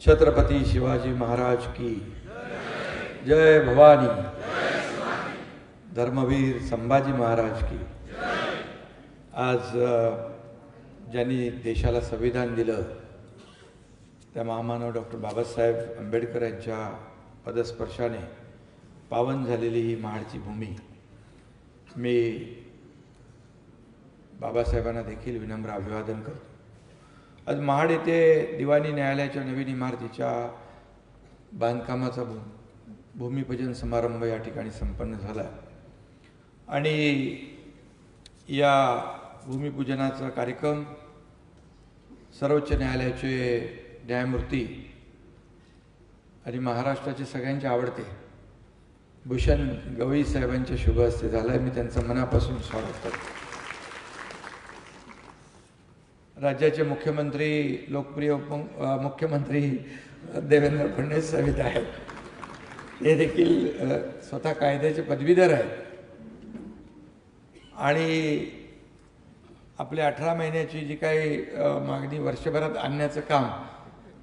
छत्रपती शिवाजी महाराज की। जय भवानी। धर्मवीर संभाजी महाराज की। आज ज्यांनी देशाला संविधान दिलं त्या महामानव डॉक्टर बाबासाहेब आंबेडकर यांच्या पदस्पर्शाने पावन झालेली ही महाडची भूमी मी बाबासाहेबांना देखील विनम्र अभिवादन करतो. आज महाड येथे दिवाणी न्यायालयाच्या नवीन इमारतीच्या बांधकामाचा भू भूमिपूजन समारंभ या ठिकाणी संपन्न झाला. आणि या भूमिपूजनाचा कार्यक्रम सर्वोच्च न्यायालयाचे न्यायमूर्ती आणि महाराष्ट्राचे सगळ्यांचे आवडते भूषण गवई साहेबांच्या शुभ हस्ते झालं आहे मी त्यांचं मनापासून स्वागत करतो. राज्याचे मुख्यमंत्री लोकप्रिय उप मुख्यमंत्री देवेंद्र फडणवीस साहेब आहेत. ते देखील स्वतः कायद्याचे पदवीधर आहेत. आणि आपल्या अठरा महिन्याची जी काही मागणी वर्षभरात आणण्याचं काम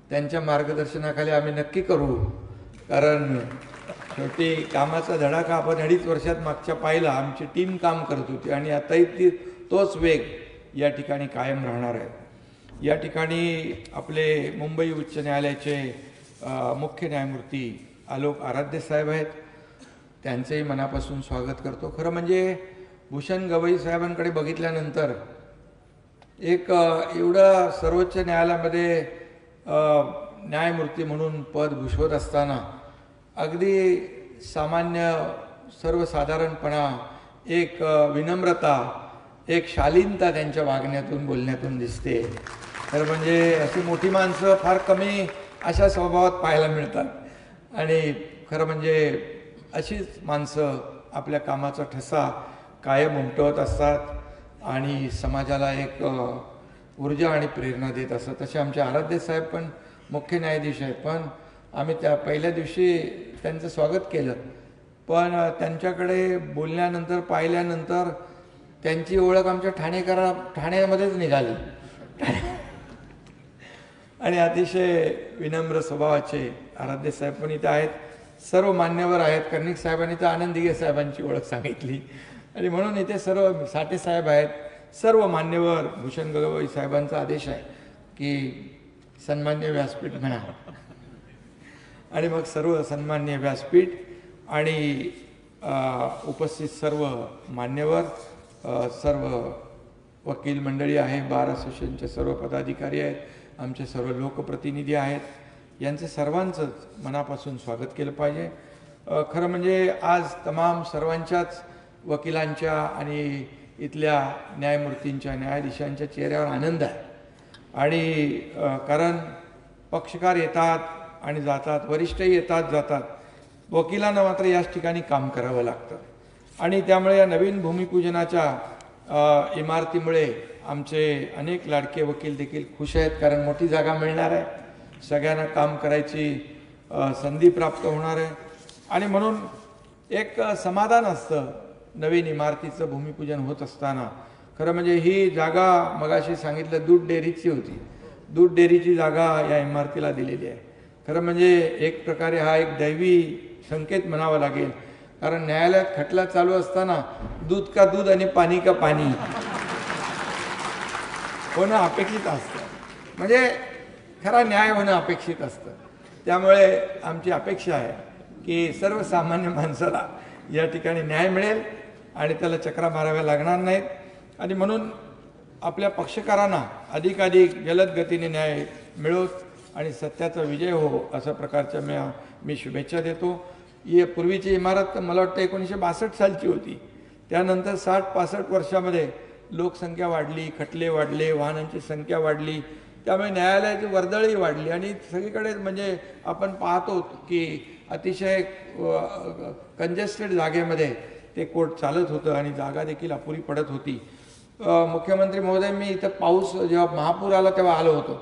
त्यांच्या मार्गदर्शनाखाली आम्ही नक्की करू. कारण शेवटी कामाचा धडाका आपण अडीच वर्षात मागच्या पाहिला आमची टीम काम करत होती आणि आताही ती तोच वेग या ठिकाणी कायम राहणार आहेत या ठिकाणी आपले मुंबई उच्च न्यायालयाचे मुख्य न्यायमूर्ती आलोक आराध्य साहेब आहेत. त्यांचंही मनापासून स्वागत करतो. खरं म्हणजे भूषण गवई साहेबांकडे बघितल्यानंतर एक एवढं सर्वोच्च न्यायालयामध्ये न्यायमूर्ती म्हणून पद भूषवत असताना अगदी सामान्य सर्वसाधारणपणा एक विनम्रता एक शालीनता त्यांच्या वागण्यातून बोलण्यातून दिसते. तर म्हणजे अशी मोठी माणसं फार कमी अशा स्वभावात पाहायला मिळतात. आणि खरं म्हणजे अशीच माणसं आपल्या कामाचा ठसा कायम उमटवत असतात आणि समाजाला एक ऊर्जा आणि प्रेरणा देत असतात. तसे आमचे आराध्य साहेब पण मुख्य न्यायाधीश आहेत. पण आम्ही त्या पहिल्या दिवशी त्यांचं स्वागत केलं. पण त्यांच्याकडे बोलल्यानंतर पाहिल्यानंतर त्यांची ओळख आमच्या ठाणेकरा ठाण्यामध्येच निघाली. आणि अतिशय विनम्र स्वभावाचे आराध्य साहेब पण इथे आहेत. सर्व मान्यवर आहेत. कर्णिक साहेबांनी तर आनंद साहेबांची ओळख सांगितली. आणि म्हणून इथे सर्व साठे साहेब आहेत. सर्व मान्यवर भूषण गगवई साहेबांचा आदेश आहे की सन्मान्य व्यासपीठ म्हणा. आणि मग सर्व सन्मान्य व्यासपीठ आणि उपस्थित सर्व मान्यवर सर्व वकील मंडळी आहे बार असोसिएशनचे सर्व पदाधिकारी आहेत आमचे सर्व लोकप्रतिनिधी आहेत. यांचं सर्वांचंच मनापासून स्वागत केलं पाहिजे. खरं म्हणजे आज तमाम सर्वांच्याच वकिलांच्या आणि इथल्या न्यायमूर्तींच्या न्यायाधीशांच्या चेहऱ्यावर आनंद आहे. आणि कारण पक्षकार येतात आणि जातात वरिष्ठही येतात जातात. वकिलांना मात्र याच ठिकाणी काम करावं लागतं. आणि त्यामुळे या नवीन भूमिपूजनाच्या इमारतीमुळे आमचे अनेक लाडके वकील देखील खुश आहेत कारण मोठी जागा मिळणार आहे. सगळ्यांना काम करायची संधी प्राप्त होणार आहे. आणि म्हणून एक समाधान असतं नवीन इमारतीचं भूमिपूजन होत असताना. खरं म्हणजे ही जागा मगाशी सांगितलं दूध डेअरीची होती. दूध डेअरीची जागा या इमारतीला दिलेली आहे. खरं म्हणजे एक प्रकारे हा एक दैवी संकेत म्हणावा लागेल कारण न्यायालयात खटला चालू असताना दूध का दूध आणि पाणी का पाणी. होणं अपेक्षित असतं. म्हणजे खरा न्याय होणं अपेक्षित असतं. त्यामुळे आमची अपेक्षा आहे की सर्वसामान्य माणसाला या ठिकाणी न्याय मिळेल आणि त्याला चक्रा माराव्या लागणार नाहीत. आणि म्हणून आपल्या पक्षकारांना अधिकाधिक जलद गतीने न्याय मिळो आणि सत्याचा विजय हो अशा प्रकारच्या मी मी शुभेच्छा देतो. ये पूर्वीची इमारत तर मला वाटतं एकोणीसशे बासष्ट सालची होती. त्यानंतर साठ पासष्ट वर्षामध्ये लोकसंख्या वाढली खटले वाढले वाहनांची संख्या वाढली. त्यामुळे न्यायालयाची वर्दळही वाढली. आणि सगळीकडे म्हणजे आपण पाहतो की अतिशय कंजेस्टेड जागेमध्ये ते कोर्ट चालत होतं आणि जागा देखील अपुरी पडत होती. मुख्यमंत्री महोदय मी इथं पाऊस जेव्हा महापूर आला तेव्हा आलो होतो.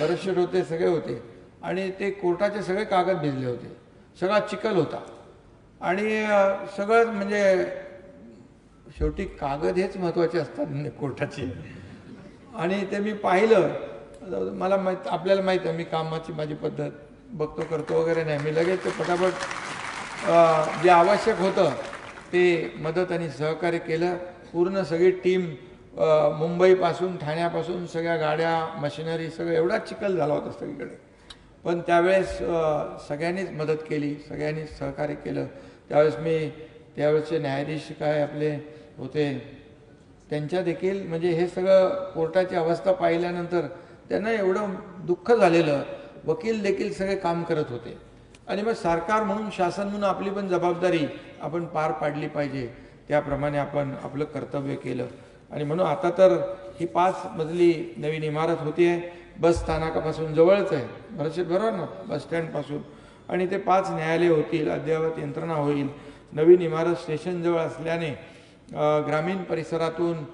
बरेचसे होते सगळे होते. आणि ते कोर्टाचे सगळे कागद भिजले होते. सगळा चिखल होता. आणि सगळंच सगळं म्हणजे शेवटी कागद हेच महत्त्वाचे असतात कोर्टाचे. आणि ते मी पाहिलं. मला माहीत आपल्याला माहीत आहे मी कामाची माझी पद्धत बघतो करतो वगैरे नाही. मी लगेच ते पटापट जे आवश्यक होतं ते मदत आणि सहकार्य केलं. पूर्ण सगळी टीम मुंबईपासून ठाण्यापासून सगळ्या गाड्या मशिनरी सगळं एवढा चिखल झाला होता सगळीकडे. पण त्यावेळेस सगळ्यांनीच मदत केली सगळ्यांनीच सहकार्य केलं. त्यावेळेस मी त्यावेळेसचे न्यायाधीश काय आपले होते त्यांच्या देखील म्हणजे हे सगळं कोर्टाची अवस्था पाहिल्यानंतर त्यांना एवढं दुःख झालेलं वकील देखील सगळे काम करत होते. आणि मग सरकार म्हणून शासन म्हणून आपली पण जबाबदारी आपण पार पाडली पाहिजे. त्याप्रमाणे आपण आपलं कर्तव्य केलं. आणि म्हणून आता तर ही पाच मजली नवीन इमारत होती आहे बस स्थानकापासून जवळच आहे. बरेचसे बरोबर ना बस स्टँडपासून. आणि ते पाच न्यायालय होतील अद्ययावत यंत्रणा होईल. नवीन इमारत स्टेशनजवळ असल्याने ग्रामीण परिसरातून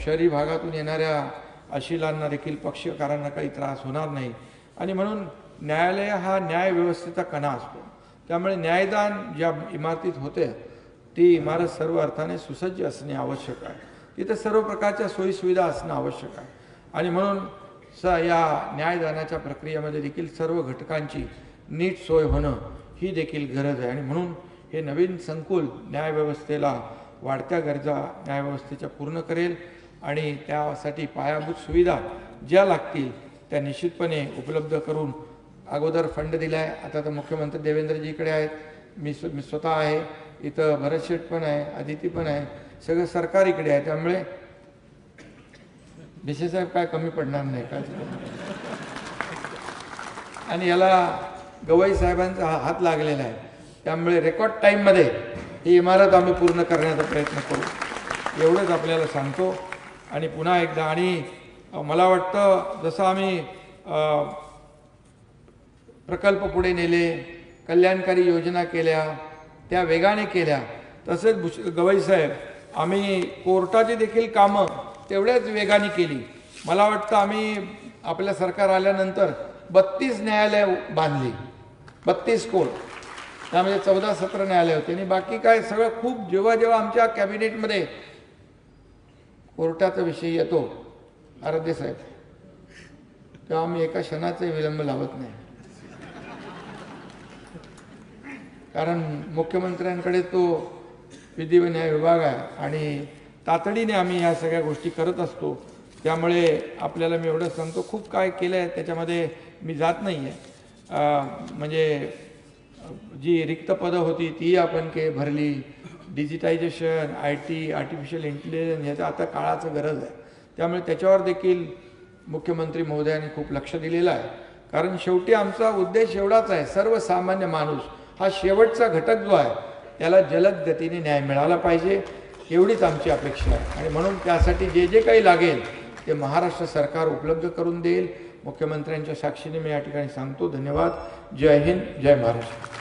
शहरी भागातून येणाऱ्या अशिलांना देखील पक्षकारांना काही त्रास होणार नाही. आणि म्हणून न्यायालय हा न्याय व्यवस्थेचा कणा असतो. त्यामुळे न्यायदान ज्या इमारतीत होते ती इमारत सर्व अर्थाने सुसज्ज असणे आवश्यक आहे. तिथे सर्व प्रकारच्या सोयीसुविधा असणं आवश्यक आहे. आणि म्हणून स या न्यायदानाच्या प्रक्रियेमध्ये देखील सर्व घटकांची नीट सोय होणं ही देखील गरज आहे. आणि म्हणून हे नवीन संकुल न्यायव्यवस्थेला वाढत्या गरजा न्यायव्यवस्थेच्या पूर्ण करेल आणि त्यासाठी पायाभूत सुविधा ज्या लागतील त्या निश्चितपणे उपलब्ध करून अगोदर फंड दिला आहे आता तर मुख्यमंत्री देवेंद्रजीकडे आहेत. मी स्व मी स्वतः आहे. इथं भरत शेठ पण आहे आदिती पण आहे. सगळं सरकार इकडे आहे. त्यामुळे साहेब काय कमी पडणार नाही काय आणि याला गवई साहेबांचा हा हात लागलेला आहे. त्यामुळे रेकॉर्ड टाईममध्ये ही इमारत आम्ही पूर्ण करण्याचा प्रयत्न करू. एवढंच आपल्याला सांगतो. आणि पुन्हा एकदा आणि मला वाटतं जसं आम्ही प्रकल्प पुढे नेले कल्याणकारी योजना केल्या त्या वेगाने केल्या तसेच भुष गवई साहेब आम्ही कोर्टाची देखील कामं तेवढ्याच वेगाने केली. मला वाटतं आम्ही आपल्या सरकार आल्यानंतर बत्तीस न्यायालय बांधली. बत्तीस कोर्ट त्यामध्ये चौदा सत्र न्यायालय होते. आणि बाकी काय सगळं खूप जेव्हा जेव्हा आमच्या कॅबिनेटमध्ये कोर्टाचा विषय येतो आराध्य साहेब तेव्हा आम्ही एका क्षणाचे विलंब लावत नाही. कारण मुख्यमंत्र्यांकडे तो विधी व न्याय विभाग आहे आणि तातडीने आम्ही ह्या सगळ्या गोष्टी करत असतो. त्यामुळे आपल्याला मी एवढं सांगतो खूप काय केलं आहे त्याच्यामध्ये मी जात नाही आहे म्हणजे जी रिक्त पदं होती ती आपण के भरली. Digitization I T artificial intelligence ह्याचं आता काळाचं गरज आहे. त्यामुळे त्याच्यावर देखील मुख्यमंत्री महोदयांनी खूप लक्ष दिलेलं आहे. कारण शेवटी आमचा उद्देश एवढाच आहे सर्वसामान्य माणूस हा शेवटचा घटक जो आहे त्याला जलद गतीने न्याय मिळाला पाहिजे. एवढीच आमची अपेक्षा आहे. आणि म्हणून त्यासाठी जे जे काही लागेल ते महाराष्ट्र सरकार उपलब्ध करून देईल. मुख्यमंत्र्यांच्या साक्षीने मी या ठिकाणी सांगतो. धन्यवाद. जय हिंद. जय महाराष्ट्र.